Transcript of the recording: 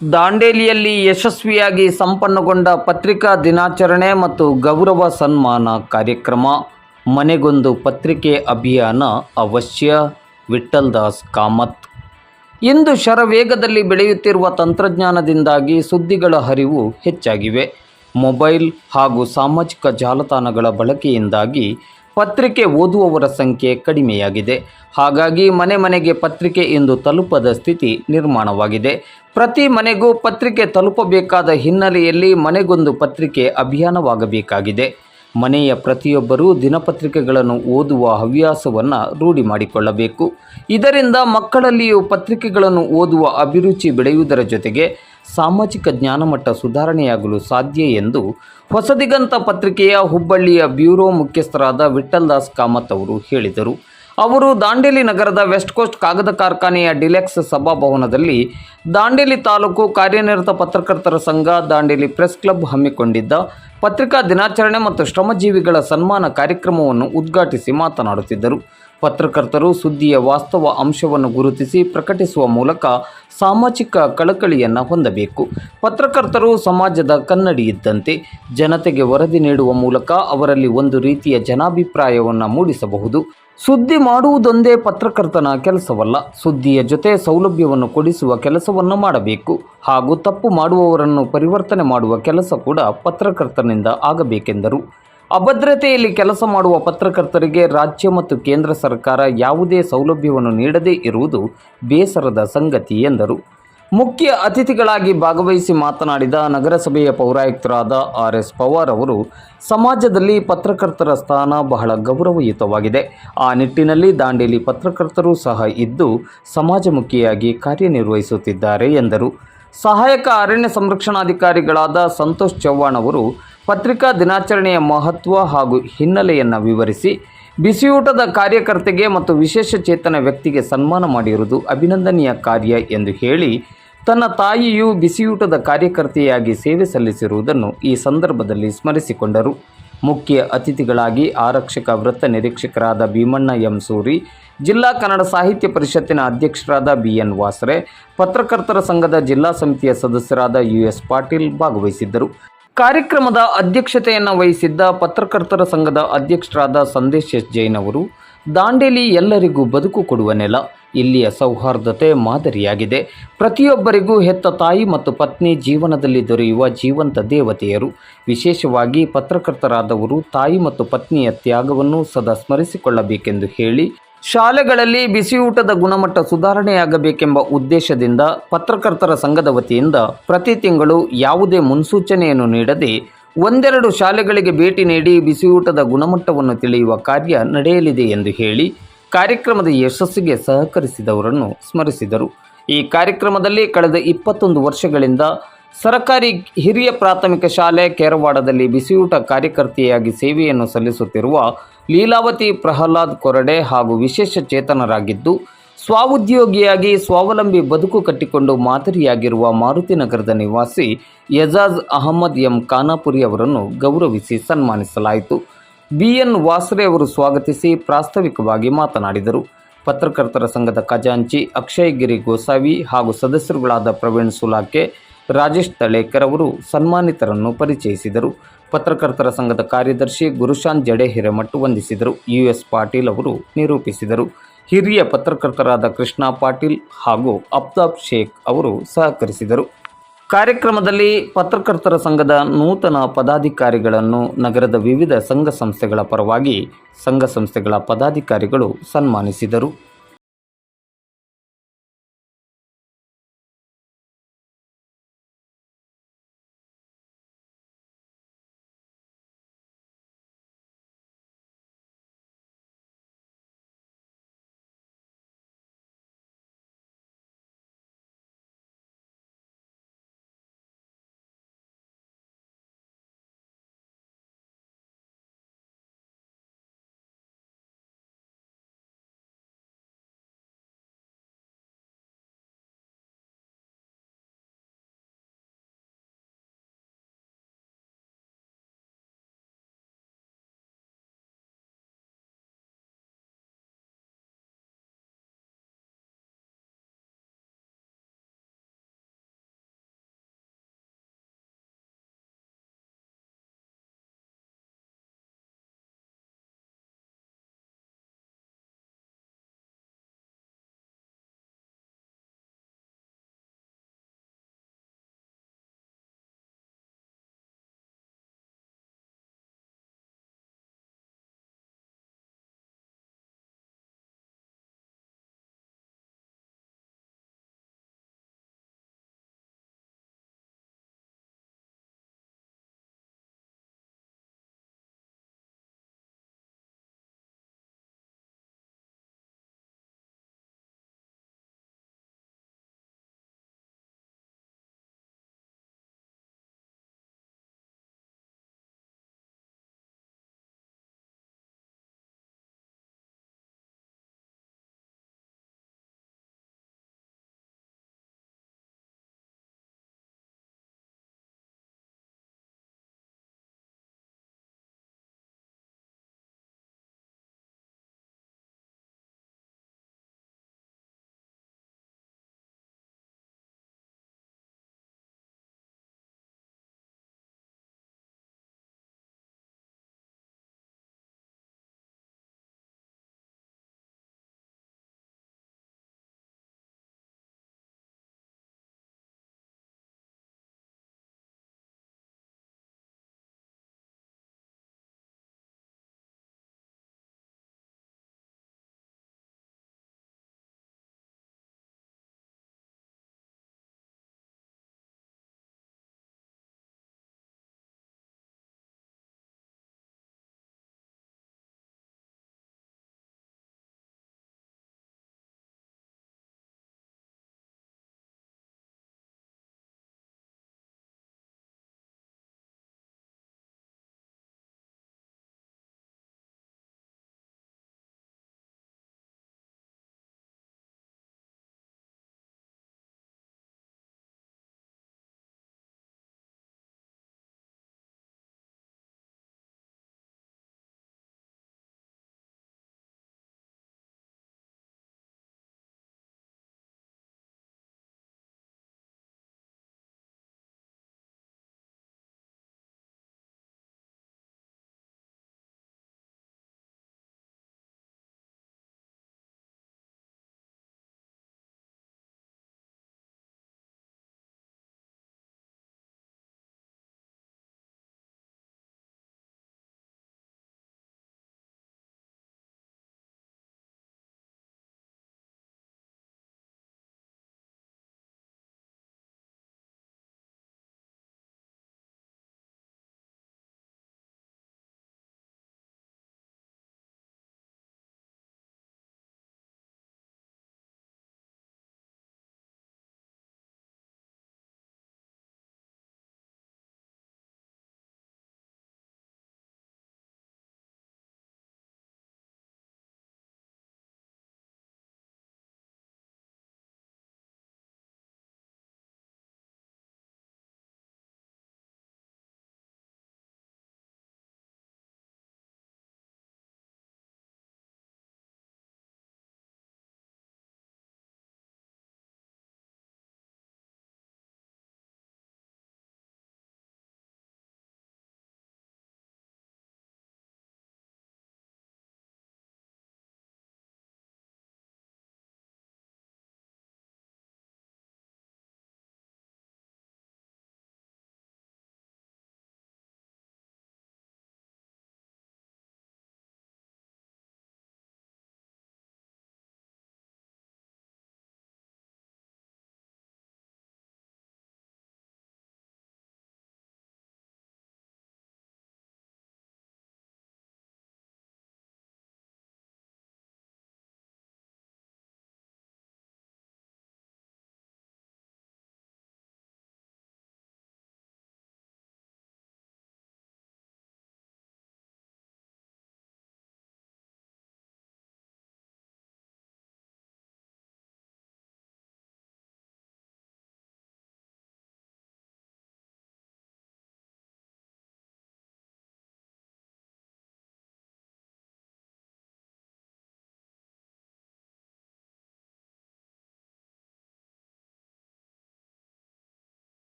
ದಾಂಡೇಲಿಯಲ್ಲಿ ಯಶಸ್ವಿಯಾಗಿ ಸಂಪನ್ನಗೊಂಡ ಪತ್ರಿಕಾ ದಿನಾಚರಣೆ ಮತ್ತು ಗೌರವ ಸನ್ಮಾನ ಕಾರ್ಯಕ್ರಮ. ಮನೆಗೊಂದು ಪತ್ರಿಕೆ ಅಭಿಯಾನ ಅವಶ್ಯ. ವಿಠಲ್ ದಾಸ್ ಕಾಮತ್. ಇಂದು ಶರವೇಗದಲ್ಲಿ ಬೆಳೆಯುತ್ತಿರುವ ತಂತ್ರಜ್ಞಾನದಿಂದಾಗಿ ಸುದ್ದಿಗಳ ಹರಿವು ಹೆಚ್ಚಾಗಿವೆ. ಮೊಬೈಲ್ ಹಾಗೂ ಸಾಮಾಜಿಕ ಜಾಲತಾಣಗಳ ಬಳಕೆಯಿಂದಾಗಿ ಪತ್ರಿಕೆ ಓದುವವರ ಸಂಖ್ಯೆ ಕಡಿಮೆಯಾಗಿದೆ. ಹಾಗಾಗಿ ಮನೆ ಮನೆಗೆ ಪತ್ರಿಕೆ ಎಂದು ತಲುಪದ ಸ್ಥಿತಿ ನಿರ್ಮಾಣವಾಗಿದೆ. ಪ್ರತಿ ಮನೆಗೂ ಪತ್ರಿಕೆ ತಲುಪಬೇಕಾದ ಹಿನ್ನೆಲೆಯಲ್ಲಿ ಮನೆಗೊಂದು ಪತ್ರಿಕೆ ಅಭಿಯಾನವಾಗಬೇಕಾಗಿದೆ. ಮನೆಯ ಪ್ರತಿಯೊಬ್ಬರೂ ದಿನಪತ್ರಿಕೆಗಳನ್ನು ಓದುವ ಹವ್ಯಾಸವನ್ನು ರೂಢಿ ಮಾಡಿಕೊಳ್ಳಬೇಕು. ಇದರಿಂದ ಮಕ್ಕಳಲ್ಲಿಯೂ ಪತ್ರಿಕೆಗಳನ್ನು ಓದುವ ಅಭಿರುಚಿ ಬೆಳೆಯುವುದರ ಜೊತೆಗೆ ಸಾಮಾಜಿಕ ಜ್ಞಾನಮಟ್ಟ ಸುಧಾರಣೆಯಾಗಲು ಸಾಧ್ಯ ಎಂದು ಹೊಸದಿಗಂತ ಪತ್ರಿಕೆಯ ಹುಬ್ಬಳ್ಳಿಯ ಬ್ಯೂರೋ ಮುಖ್ಯಸ್ಥರಾದ ವಿಠಲ್ ದಾಸ್ ಕಾಮತ್ ಅವರು ಹೇಳಿದರು. ಅವರು ದಾಂಡೇಲಿ ನಗರದ ವೆಸ್ಟ್ ಕೋಸ್ಟ್ ಕಾಗದ ಕಾರ್ಖಾನೆಯ ಡಿಲೆಕ್ಸ್ ಸಭಾಭವನದಲ್ಲಿ ದಾಂಡೇಲಿ ತಾಲೂಕು ಕಾರ್ಯನಿರತ ಪತ್ರಕರ್ತರ ಸಂಘ ದಾಂಡೇಲಿ ಪ್ರೆಸ್ ಕ್ಲಬ್ ಹಮ್ಮಿಕೊಂಡಿದ್ದ ಪತ್ರಿಕಾ ದಿನಾಚರಣೆ ಮತ್ತು ಶ್ರಮಜೀವಿಗಳ ಸನ್ಮಾನ ಕಾರ್ಯಕ್ರಮವನ್ನು ಉದ್ಘಾಟಿಸಿ ಮಾತನಾಡುತ್ತಿದ್ದರು. ಪತ್ರಕರ್ತರು ಸುದ್ದಿಯ ವಾಸ್ತವ ಅಂಶವನ್ನು ಗುರುತಿಸಿ ಪ್ರಕಟಿಸುವ ಮೂಲಕ ಸಾಮಾಜಿಕ ಕಳಕಳಿಯನ್ನು ಹೊಂದಬೇಕು. ಪತ್ರಕರ್ತರು ಸಮಾಜದ ಕನ್ನಡಿ ಇದ್ದಂತೆ ಜನತೆಗೆ ವರದಿ ನೀಡುವ ಮೂಲಕ ಅವರಲ್ಲಿ ಒಂದು ರೀತಿಯ ಜನಾಭಿಪ್ರಾಯವನ್ನು ಮೂಡಿಸಬಹುದು. ಸುದ್ದಿ ಮಾಡುವುದೊಂದೇ ಪತ್ರಕರ್ತನ ಕೆಲಸವಲ್ಲ. ಸುದ್ದಿಯ ಜೊತೆ ಸೌಲಭ್ಯವನ್ನು ಕೊಡಿಸುವ ಕೆಲಸವನ್ನು ಮಾಡಬೇಕು. ಹಾಗೂ ತಪ್ಪು ಮಾಡುವವರನ್ನು ಪರಿವರ್ತನೆ ಮಾಡುವ ಕೆಲಸ ಕೂಡ ಪತ್ರಕರ್ತನಿಂದ ಆಗಬೇಕೆಂದರು. ಅಭದ್ರತೆಯಲ್ಲಿ ಕೆಲಸ ಮಾಡುವ ಪತ್ರಕರ್ತರಿಗೆ ರಾಜ್ಯ ಮತ್ತು ಕೇಂದ್ರ ಸರ್ಕಾರ ಯಾವುದೇ ಸೌಲಭ್ಯವನ್ನು ನೀಡದೇ ಇರುವುದು ಬೇಸರದ ಸಂಗತಿ ಎಂದರು. ಮುಖ್ಯ ಅತಿಥಿಗಳಾಗಿ ಭಾಗವಹಿಸಿ ಮಾತನಾಡಿದ ನಗರಸಭೆಯ ಪೌರಾಯುಕ್ತರಾದ ಆರ್ ಎಸ್ ಪವಾರ್ ಅವರು, ಸಮಾಜದಲ್ಲಿ ಪತ್ರಕರ್ತರ ಸ್ಥಾನ ಬಹಳ ಗೌರವಯುತವಾಗಿದೆ. ಆ ನಿಟ್ಟಿನಲ್ಲಿ ದಾಂಡೇಲಿ ಪತ್ರಕರ್ತರು ಸಹ ಇದ್ದು ಸಮಾಜಮುಖಿಯಾಗಿ ಕಾರ್ಯನಿರ್ವಹಿಸುತ್ತಿದ್ದಾರೆ ಎಂದರು. ಸಹಾಯಕ ಅರಣ್ಯ ಸಂರಕ್ಷಣಾಧಿಕಾರಿಗಳಾದ ಸಂತೋಷ್ ಚವ್ಹಾಣ್ ಅವರು ಪತ್ರಿಕಾ ದಿನಾಚರಣೆಯ ಮಹತ್ವ ಹಾಗೂ ಹಿನ್ನೆಲೆಯನ್ನು ವಿವರಿಸಿ ಬಿಸಿಯೂಟದ ಕಾರ್ಯಕರ್ತೆಗೆ ಮತ್ತು ವಿಶೇಷ ಚೇತನ ವ್ಯಕ್ತಿಗೆ ಸನ್ಮಾನ ಮಾಡಿರುವುದು ಅಭಿನಂದನೀಯ ಕಾರ್ಯ ಎಂದು ಹೇಳಿ ತನ್ನ ತಾಯಿಯು ಬಿಸಿಯೂಟದ ಕಾರ್ಯಕರ್ತೆಯಾಗಿ ಸೇವೆ ಸಲ್ಲಿಸಿರುವುದನ್ನು ಈ ಸಂದರ್ಭದಲ್ಲಿ ಸ್ಮರಿಸಿಕೊಂಡರು. ಮುಖ್ಯ ಅತಿಥಿಗಳಾಗಿ ಆರಕ್ಷಕ ವೃತ್ತ ನಿರೀಕ್ಷಕರಾದ ಭೀಮಣ್ಣ ಎಂ ಸೂರಿ, ಜಿಲ್ಲಾ ಕನ್ನಡ ಸಾಹಿತ್ಯ ಪರಿಷತ್ತಿನ ಅಧ್ಯಕ್ಷರಾದ ಬಿ ಎನ್ ವಾಸರೆ, ಪತ್ರಕರ್ತರ ಸಂಘದ ಜಿಲ್ಲಾ ಸಮಿತಿಯ ಸದಸ್ಯರಾದ ಯು ಎಸ್ ಪಾಟೀಲ್ ಭಾಗವಹಿಸಿದ್ದರು. ಕಾರ್ಯಕ್ರಮದ ಅಧ್ಯಕ್ಷತೆಯನ್ನು ವಹಿಸಿದ್ದ ಪತ್ರಕರ್ತರ ಸಂಘದ ಅಧ್ಯಕ್ಷರಾದ ಸಂದೇಶ್ ಎಸ್ ಜೈನ್ ಅವರು, ದಾಂಡೇಲಿ ಎಲ್ಲರಿಗೂ ಬದುಕು ಕೊಡುವ ನೆಲ, ಇಲ್ಲಿಯ ಸೌಹಾರ್ದತೆ ಮಾದರಿಯಾಗಿದೆ. ಪ್ರತಿಯೊಬ್ಬರಿಗೂ ಹೆತ್ತ ತಾಯಿ ಮತ್ತು ಪತ್ನಿ ಜೀವನದಲ್ಲಿ ದೊರೆಯುವ ಜೀವಂತ ದೇವತೆಯರು. ವಿಶೇಷವಾಗಿ ಪತ್ರಕರ್ತರಾದವರು ತಾಯಿ ಮತ್ತು ಪತ್ನಿಯ ತ್ಯಾಗವನ್ನು ಸದಾ ಸ್ಮರಿಸಿಕೊಳ್ಳಬೇಕೆಂದು ಹೇಳಿ ಶಾಲೆಗಳಲ್ಲಿ ಬಿಸಿಯೂಟದ ಗುಣಮಟ್ಟ ಸುಧಾರಣೆಯಾಗಬೇಕೆಂಬ ಉದ್ದೇಶದಿಂದ ಪತ್ರಕರ್ತರ ಸಂಘದ ವತಿಯಿಂದ ಪ್ರತಿ ತಿಂಗಳು ಯಾವುದೇ ಮುನ್ಸೂಚನೆಯನ್ನು ನೀಡದೆ ಒಂದೆರಡು ಶಾಲೆಗಳಿಗೆ ಭೇಟಿ ನೀಡಿ ಬಿಸಿಯೂಟದ ಗುಣಮಟ್ಟವನ್ನು ತಿಳಿಯುವ ಕಾರ್ಯ ನಡೆಯಲಿದೆ ಎಂದು ಹೇಳಿ ಕಾರ್ಯಕ್ರಮದ ಯಶಸ್ಸಿಗೆ ಸಹಕರಿಸಿದವರನ್ನು ಸ್ಮರಿಸಿದರು. ಈ ಕಾರ್ಯಕ್ರಮದಲ್ಲಿ ಕಳೆದ ಇಪ್ಪತ್ತೊಂದು ವರ್ಷಗಳಿಂದ ಸರಕಾರಿ ಹಿರಿಯ ಪ್ರಾಥಮಿಕ ಶಾಲೆ, ಕೇರವಾಡದಲ್ಲಿ ಬಿಸಿಯೂಟ ಕಾರ್ಯಕರ್ತೆಯಾಗಿ ಸೇವೆಯನ್ನು ಸಲ್ಲಿಸುತ್ತಿರುವ ಲೀಲಾವತಿ ಪ್ರಹ್ಲಾದ್ ಕೊರಡೆ ಹಾಗೂ ವಿಶೇಷ ಚೇತನರಾಗಿದ್ದು, ಸ್ವಉದ್ಯೋಗಿಯಾಗಿ ಸ್ವಾವಲಂಬಿ ಬದುಕು ಕಟ್ಟಿಕೊಂಡು ಮಾದರಿಯಾಗಿರುವ ಮಾರುತಿನಗರದ ನಿವಾಸಿ ಯಜಾಜ್ ಅಹಮದ್ ಎಂ ಖಾನಾಪುರಿ ಅವರನ್ನು ಗೌರವಿಸಿ ಸನ್ಮಾನಿಸಲಾಯಿತು. ಬಿ ಎನ್ ವಾಸ್ರೆ ಅವರು ಸ್ವಾಗತಿಸಿ ಪ್ರಾಸ್ತಾವಿಕವಾಗಿ ಮಾತನಾಡಿದರು. ಪತ್ರಕರ್ತರ ಸಂಘದ ಖಜಾಂಚಿ ಅಕ್ಷಯ್ ಗಿರಿ ಗೋಸಾವಿ ಹಾಗೂ ಸದಸ್ಯರುಗಳಾದ ಪ್ರವೀಣ್ ಸುಲಾಕೆ ರಾಜೇಶ್ ತಳೇಕರ್ ಅವರು ಸನ್ಮಾನಿತರನ್ನು ಪರಿಚಯಿಸಿದರು. ಪತ್ರಕರ್ತರ ಸಂಘದ ಕಾರ್ಯದರ್ಶಿ ಗುರುಶಾಂತ್ ಜಡೆ ಹಿರೇಮಠ್ ವಂದಿಸಿದರು. ಯು ಎಸ್ ಪಾಟೀಲ್ ಅವರು ನಿರೂಪಿಸಿದರು. ಹಿರಿಯ ಪತ್ರಕರ್ತರಾದ ಕೃಷ್ಣ ಪಾಟೀಲ್ ಹಾಗೂ ಅಫ್ತಾಬ್ ಶೇಖ್ ಅವರು ಸಹಕರಿಸಿದರು. ಕಾರ್ಯಕ್ರಮದಲ್ಲಿ ಪತ್ರಕರ್ತರ ಸಂಘದ ನೂತನ ಪದಾಧಿಕಾರಿಗಳನ್ನು ನಗರದ ವಿವಿಧ ಸಂಘ ಸಂಸ್ಥೆಗಳ ಪರವಾಗಿ ಸಂಘ ಸಂಸ್ಥೆಗಳ ಪದಾಧಿಕಾರಿಗಳು ಸನ್ಮಾನಿಸಿದರು.